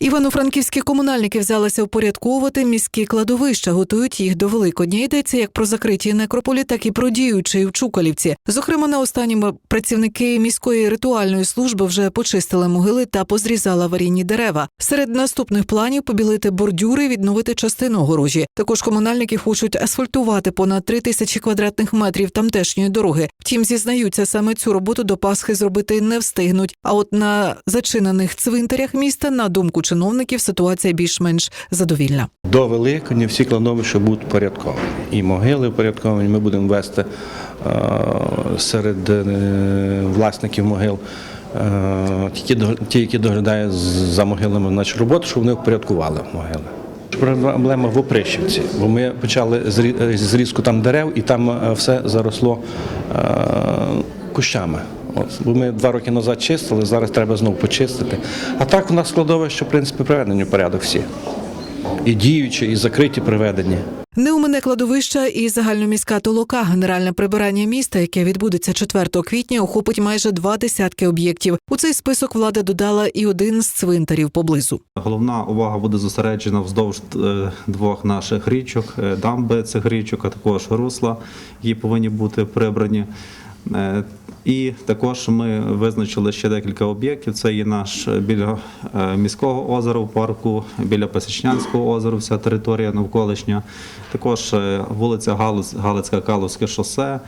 Івано-франківські комунальники взялися упорядковувати міські кладовища, готують їх до Великодня. Йдеться як про закриті некрополі, так і про діючі в Чукалівці. Зокрема, на останньому працівники міської ритуальної служби вже почистили могили та позрізали аварійні дерева. Серед наступних планів побілити бордюри, відновити частину огорожі. Також комунальники хочуть асфальтувати понад три тисячі квадратних метрів тамтешньої дороги. Втім, зізнаються, саме цю роботу до Пасхи зробити не встигнуть. А от на зачинених цвинтарях міста, на думку чиновників, ситуація більш-менш задовільна. До Великодня всі кладовища будуть порядковані. І могили порядковані. Ми будемо вести е, серед е, власників могил е, ті, які доглядають за могилами наші роботу, щоб вони впорядкували могили. Проблема в Опришівці, бо ми почали зрі- зрізку там дерев, і там все заросло кущами. Бо ми два роки назад чистили, зараз треба знову почистити. А так у нас складовище, в принципі, приведені в порядок всі. І діючі, і закриті приведені. Не у мене кладовища і загальноміська толока. Генеральне прибирання міста, яке відбудеться 4 квітня, охопить майже два десятки об'єктів. У цей список влада додала і один з цвинтарів поблизу. Головна увага буде зосереджена вздовж е, двох наших річок, е, дамби цих річок, а також русла, які повинні бути прибрані. Е, І також ми визначили ще декілька об'єктів. Це є наш е, біля е, міського озера в парку, біля Пасічнянського озера, вся територія навколишня. Також вулиця Галицька Калузьке шосе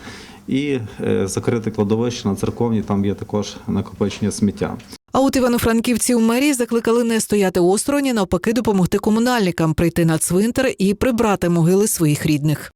і закрите кладовище на церковні. Там є також накопичення сміття. А от івано-франківці у мерії закликали не стояти осторонь, навпаки допомогти комунальникам прийти на цвинтар і прибрати могили своїх рідних.